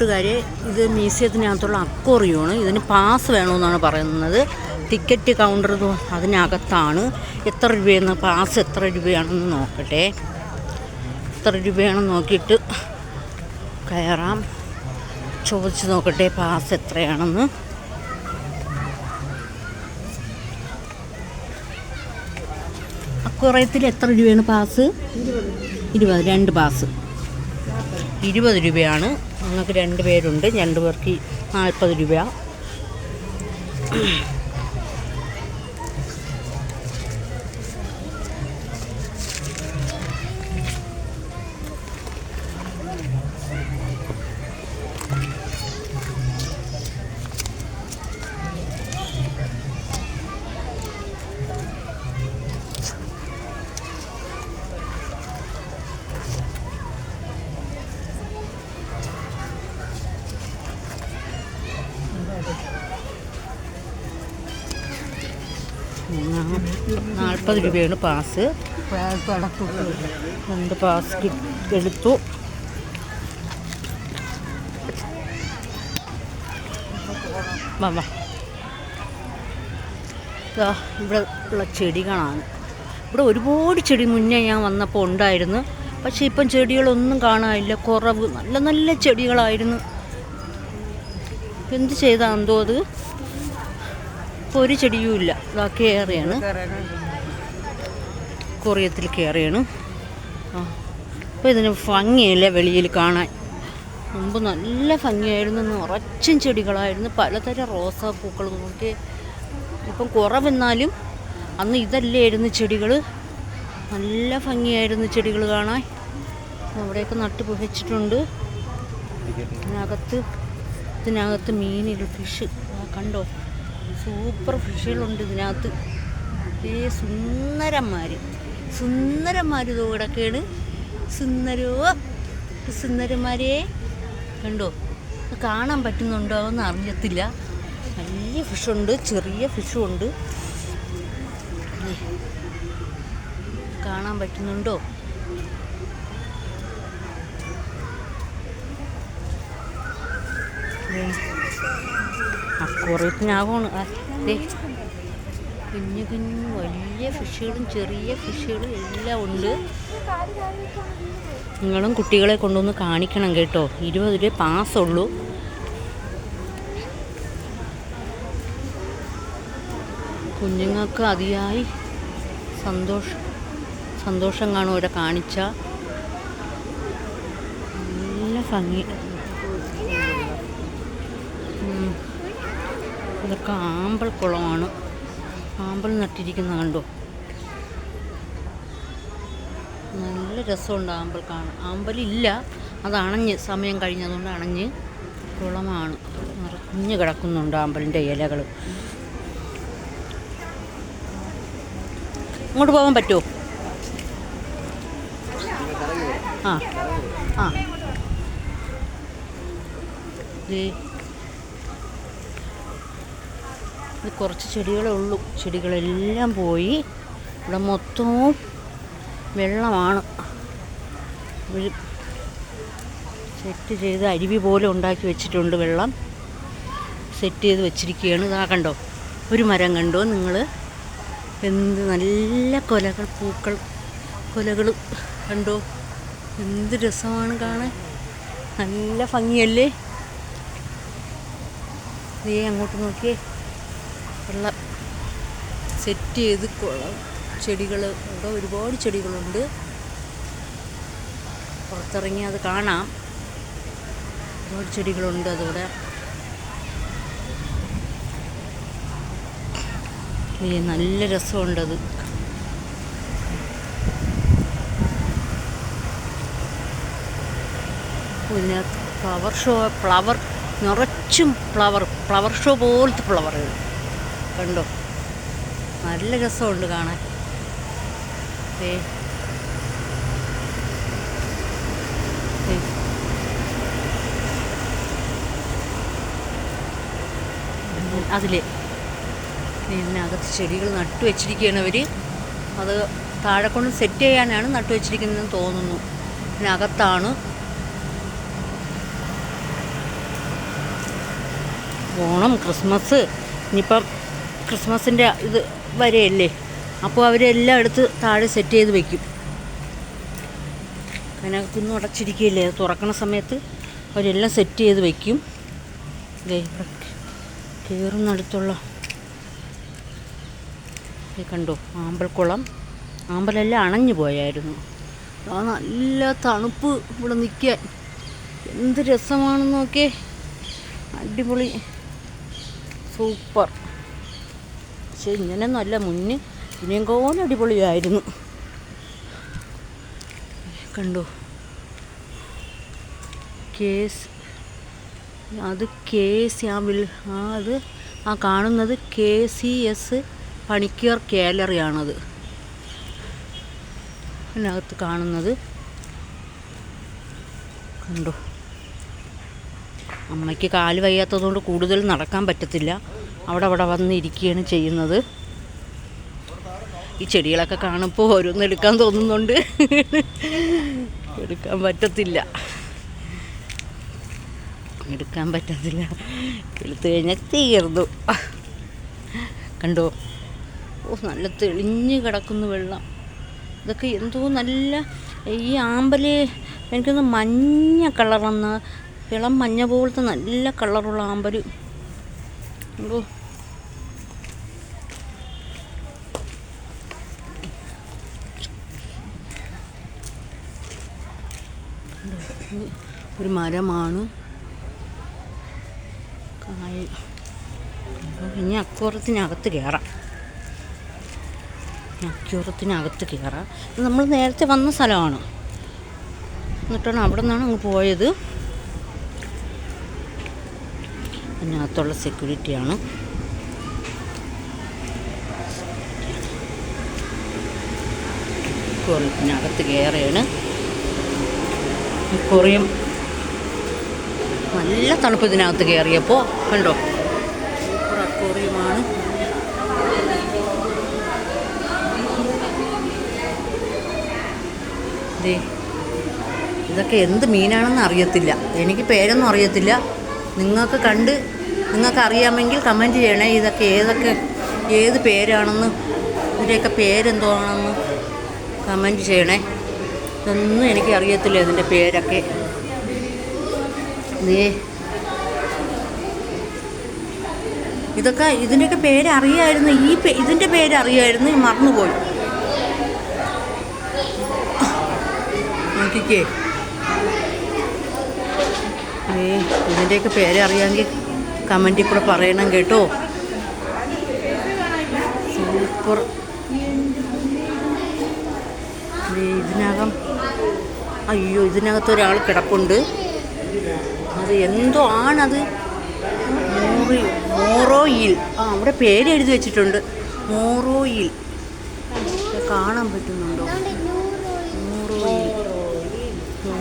കൂട്ടുകാരെ ഇത് മ്യൂസിയത്തിനകത്തുള്ള അക്വറിയമാണ്. ഇതിന് പാസ് വേണമെന്നാണ് പറയുന്നത്. ടിക്കറ്റ് കൗണ്ടർ അതിനകത്താണ്. എത്ര രൂപയെന്ന് പാസ് എത്ര രൂപയാണെന്ന് നോക്കട്ടെ. എത്ര രൂപയാണെന്ന് നോക്കിയിട്ട് കയറാം. ചോദിച്ച് നോക്കട്ടെ പാസ് എത്രയാണെന്ന്. അക്വറിയത്തിൽ എത്ര രൂപയാണ് പാസ് ഇരുപത്. രണ്ട് പാസ് ഇരുപത് രൂപയാണ്. ഞങ്ങൾക്ക് രണ്ട് പേരുണ്ട് രണ്ട് പേർക്ക് നാൽപ്പത് രൂപ. നാൽപ്പത് രൂപയാണ് പാസ്. രണ്ട് പാസ് എടുത്തു. വാ ഇവിടെ ഉള്ള ചെടികളാണ്. ഇവിടെ ഒരുപാട് ചെടി മുന്നേ ഞാൻ വന്നപ്പോൾ ഉണ്ടായിരുന്നു. പക്ഷേ ഇപ്പം ചെടികളൊന്നും കാണാനില്ല. കുറവ്. നല്ല നല്ല ചെടികളായിരുന്നു. എന്ത് ചെയ്താന്തോ അത്? ഇപ്പോൾ ഒരു ചെടിയും ഇല്ല. കയറിയാണ് കൊറിയത്തിൽ കയറിയാണ് ആ അപ്പോൾ ഇതിന് ഭംഗിയല്ല വെളിയിൽ കാണാൻ? മുമ്പ് നല്ല ഭംഗിയായിരുന്നു. നിറച്ചും ചെടികളായിരുന്നു. പലതരം റോസാപ്പൂക്കൾ നോക്കി ഇപ്പം കുറവെന്നാലും അന്ന് ഇതല്ലായിരുന്നു ചെടികൾ. നല്ല ഭംഗിയായിരുന്നു ചെടികൾ കാണാൻ. അവിടെയൊക്കെ നട്ട് പുകച്ചിട്ടുണ്ട് ഇതിനകത്ത് ഇതിനകത്ത് മീനുകൾ ഫിഷ്. കണ്ടോ? സൂപ്പർ ഫിഷുകളുണ്ട് ഇതിനകത്ത്. ഈ സുന്ദരന്മാർ സുന്ദരന്മാർ ഇതോ സുന്ദരോ സുന്ദരന്മാരെ. കണ്ടോ? കാണാൻ പറ്റുന്നുണ്ടോ എന്ന് അറിയത്തില്ല. വലിയ ഫിഷുണ്ട് ചെറിയ ഫിഷും ഉണ്ട് ദേ, കാണാൻ പറ്റുന്നുണ്ടോ അതേ കുഞ്ഞു കുഞ്ഞു വലിയ ഫിഷുകളും ചെറിയ ഫിഷുകളും എല്ലാം ഉണ്ട്. നിങ്ങളും കുട്ടികളെ കൊണ്ടുവന്ന് കാണിക്കണം കേട്ടോ. ഇരുപത് രൂപ പാസ്സുള്ളൂ. കുഞ്ഞുങ്ങൾക്ക് അതിയായി സന്തോഷം സന്തോഷം കാണും അവരെ കാണിച്ച. നല്ല ഭംഗി. ഇതൊക്കെ ആമ്പൽ കുളമാണ്. ആമ്പൽ നട്ടിരിക്കുന്ന കണ്ടോ? നല്ല രസമുണ്ട് ആമ്പൽ കാണാൻ. ആമ്പലില്ല അത് അണഞ്ഞ് സമയം കഴിഞ്ഞതുകൊണ്ട് അണഞ്ഞ് കുളമാണ്. നിറഞ്ഞ് കിടക്കുന്നുണ്ട് ആമ്പലിന്റെ ഇലകൾ ഇങ്ങോട്ട് പോകാൻ പറ്റുമോ? ആ ആ. ഇത് കുറച്ച് ചെടികളേ ഉള്ളൂ. ചെടികളെല്ലാം പോയി. ഇവിടെ മൊത്തവും വെള്ളമാണ്. ഒരു സെറ്റ് ചെയ്ത് അരുവി പോലെ ഉണ്ടാക്കി വെച്ചിട്ടുണ്ട് വെള്ളം. സെറ്റ് ചെയ്ത് വെച്ചിരിക്കുകയാണ്. ഇതാ കണ്ടോ? ഒരു മരം കണ്ടോ? നിങ്ങൾ എന്ത് നല്ല കൊലകൾ പൂക്കൾ കൊലകൾ കണ്ടോ? എന്ത് രസമാണ് കാണാൻ. നല്ല ഭംഗിയല്ലേ? നീ അങ്ങോട്ട് നോക്കിയേ. വെള്ളം സെറ്റ് ചെയ്ത് ചെടികൾ ഇവിടെ ഒരുപാട് ചെടികളുണ്ട്. പുറത്തിറങ്ങി അത് കാണാം. ഒരുപാട് ചെടികളുണ്ട് അതിവിടെ. നല്ല രസമുണ്ടത് പിന്നെ ഫ്ലവർ ഷോ ഫ്ലവർ നിറച്ചും ഫ്ലവർ ഫ്ലവർ ഷോ പോലത്തെ ഫ്ലവറുകൾ കണ്ടോ? നല്ല രസമുണ്ട് കാണാൻ. ഏ. അതിലെ ഇതിനകത്ത് ചെടികൾ നട്ടു വെച്ചിരിക്കുകയാണ് അവർ അത് താഴെ കൊണ്ട് സെറ്റ് ചെയ്യാനാണ് നട്ടു വെച്ചിരിക്കുന്നതെന്ന് തോന്നുന്നു. ഇതിനകത്താണ് ഓണം ക്രിസ്മസ് ഇനിയിപ്പം ക്രിസ്മസിന്റെ ഇത് വരെയല്ലേ? അപ്പോൾ അവരെല്ലാം എടുത്ത് താഴെ സെറ്റ് ചെയ്ത് വയ്ക്കും അതിനകത്തൊന്നും അടച്ചിരിക്കുകയില്ലേ അത് തുറക്കണ സമയത്ത് അവരെല്ലാം സെറ്റ് ചെയ്ത് വയ്ക്കും കയറുന്നടുത്തുള്ള കയറുന്നിടത്തുള്ള കണ്ടോ? ആമ്പൽക്കുളം. ആമ്പലെല്ലാം അണഞ്ഞു പോയായിരുന്നു. ആ നല്ല തണുപ്പ് ഇവിടെ നിൽക്കാൻ. എന്ത് രസമാണെന്നൊക്കെ അടിപൊളി. സൂപ്പർ. പക്ഷെ ഇങ്ങനെ നല്ല മുന്നേ ഇനിയും കോല അടിപൊളിയായിരുന്നു. കണ്ടോ? കേസ്. അത് കെ സി ആ വിൽ ആ അത് ആ കാണുന്നത് കെ സി എസ് പണിക്കർ കാലറിയാണത് അതിനകത്ത് കാണുന്നത് കണ്ടു? അമ്മയ്ക്ക് കാൽ വയ്യാത്തതുകൊണ്ട് കൂടുതൽ നടക്കാൻ പറ്റത്തില്ല. അവിടെ അവിടെ വന്നിരിക്കുകയാണ് ചെയ്യുന്നത്. ഈ ചെടികളൊക്കെ കാണുമ്പോൾ ഓരോന്ന് എടുക്കാൻ തോന്നുന്നുണ്ട്. എടുക്കാൻ പറ്റത്തില്ല. എടുക്കാൻ പറ്റത്തില്ല. എടുത്തു കഴിഞ്ഞാൽ തീർന്നു. കണ്ടോ? ഓ നല്ല തെളിഞ്ഞ് കിടക്കുന്നു വെള്ളം. ഇതൊക്കെ എന്തോ നല്ല ഈ ആമ്പൽ എനിക്കൊന്ന് മഞ്ഞ കളറെന്ന് ഇളം മഞ്ഞ പോലത്തെ നല്ല കളറുള്ള ആമ്പൽ. എന്തോ ഒരു മരമാണ്. കായ. ഇനി അക്കൂറത്തിനകത്ത് കയറാം അക്കൂറത്തിനകത്ത് കയറാം നമ്മൾ നേരത്തെ വന്ന സ്ഥലമാണ്. എന്നിട്ടാണ് അവിടെ നിന്നാണ് അങ്ങ് പോയത്. അതിനകത്തുള്ള സെക്യൂരിറ്റിയാണ് അക്കൂറത്തിനകത്ത് കയറുകയാണ് കുറയും നല്ല തണുപ്പ് ഇതിനകത്ത് കയറിയപ്പോൾ കണ്ടോ? സൂപ്പർ ഇതൊക്കെ എന്ത് മീനാണെന്ന് അറിയത്തില്ല. എനിക്ക് പേരൊന്നും അറിയത്തില്ല. നിങ്ങൾക്ക് കണ്ട് നിങ്ങൾക്ക് അറിയാമെങ്കിൽ കമന്റ് ചെയ്യണേ. ഇതൊക്കെ ഏതൊക്കെ ഏത് പേരാണെന്ന് ഇതിന്റെയൊക്കെ പേരെന്തോണെന്ന് കമന്റ് ചെയ്യണേ. ഇതൊന്നും എനിക്ക് അറിയത്തില്ല ഇതിന്റെ പേരൊക്കെ. ദേ. ഇതൊക്കെ ഇതിന്റെയൊക്കെ പേര് അറിയായിരുന്നു ഈ ഇതിന്റെ പേര് അറിയായിരുന്നു ഈ മറന്നുപോയി. നോക്കിക്കേ. ഏ ഇതിന്റെയൊക്കെ പേര് അറിയാമെങ്കിൽ കമന്റിൽ കൂടെ പറയണം കേട്ടോ. സൂപ്പർ. ഇതിനകം അയ്യോ ഇതിനകത്ത് ഒരാൾ കിടപ്പുണ്ട്. അത് എന്തോ ആണത്? മോറി മോറോയിൽ. ആ അവിടെ പേര് എഴുതി വെച്ചിട്ടുണ്ട്. മോറോയിൽ. കാണാൻ പറ്റുന്നുണ്ടോ? മോറോയിൽ.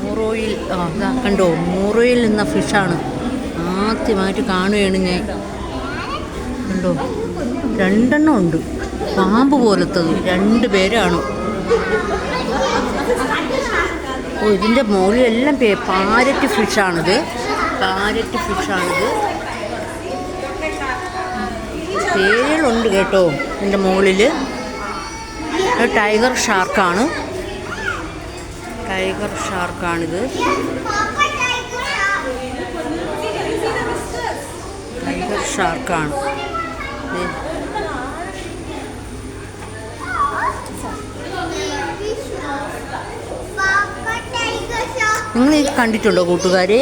മോറോയിൽ ആ കണ്ടോ? മോറോയിൽ എന്ന ഫിഷാണ്. ആദ്യമായിട്ട് കാണുകയാണ് ഞാൻ. കണ്ടോ? രണ്ടെണ്ണം ഉണ്ട്. പാമ്പ് പോലത്തത്. രണ്ട് പേരാണ്. ഓ ഇതിന്റെ മുകളിലെല്ലാം പാരറ്റ് ഫിഷാണിത്. പാരറ്റ് ഫിഷാണിത്. പേരുകളുണ്ട് കേട്ടോ ഇതിന്റെ മുകളിൽ ടൈഗർ ഷാർക്കാണ്. ടൈഗർ ഷാർക്കാണിത്. ടൈഗർ ഷാർക്കാണ്. നിങ്ങൾ ഇത് കണ്ടിട്ടുണ്ടോ കൂട്ടുകാരെ?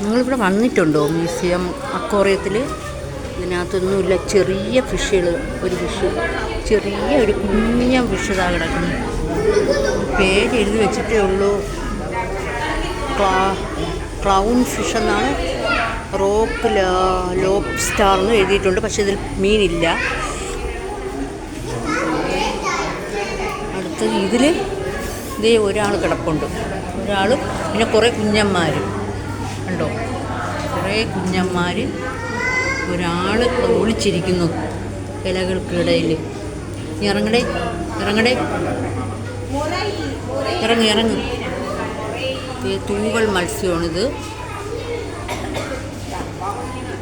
നിങ്ങളിവിടെ വന്നിട്ടുണ്ടോ മ്യൂസിയം അക്വോറിയത്തിൽ ഇതിനകത്തൊന്നുമില്ല ചെറിയ ഫിഷുകൾ ഒരു ഫിഷ്. ചെറിയ ഒരു കുഞ്ഞ ഫിഷ് കിടക്കുന്നു. പേര് എഴുതി വെച്ചിട്ടേ ഉള്ളൂ. ക്ലാ ക്ലൗൺ ഫിഷ് എന്നാണ്. റോക്ക് ലോപ്പ് സ്റ്റാർ എന്ന് എഴുതിയിട്ടുണ്ട് പക്ഷേ ഇതിൽ മീനില്ല. അടുത്തത് ഇതിൽ ഇതേ ഒരാൾ കിടപ്പുണ്ട്. ഒരാൾ പിന്നെ കുറേ കുഞ്ഞന്മാർ ഉണ്ടോ കുറേ കുഞ്ഞന്മാർ ഒരാൾ ഒളിച്ചിരിക്കുന്നു ഇലകൾക്കിടയിൽ ഇറങ്ങടേ ഇറങ്ങടേ. ഇറങ്ങി ഇറങ്ങി. തൂവൽ മത്സ്യമാണിത്.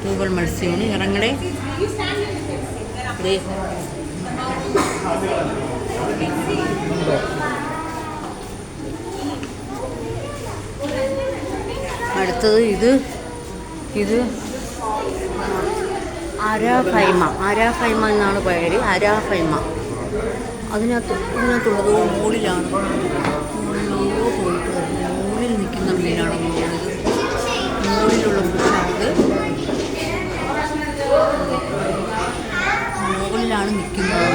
തൂവൽ മത്സ്യമാണ്. ഇറങ്ങടെ. ദേ. അടുത്തത് ഇത് ഇത് അരാഫൈമ അരാഫൈമ എന്നാണ് പേര്. അരാഫൈമ അതിനകത്ത് ഇതിനകത്തുള്ളത് മുകളിലാണ്. പോയിട്ട് മുകളിൽ നിൽക്കുന്ന മീനാണ് മുകളിൽ. മുകളിലുള്ള മീനാണിത് മുകളിലാണ് നിൽക്കുന്നത്.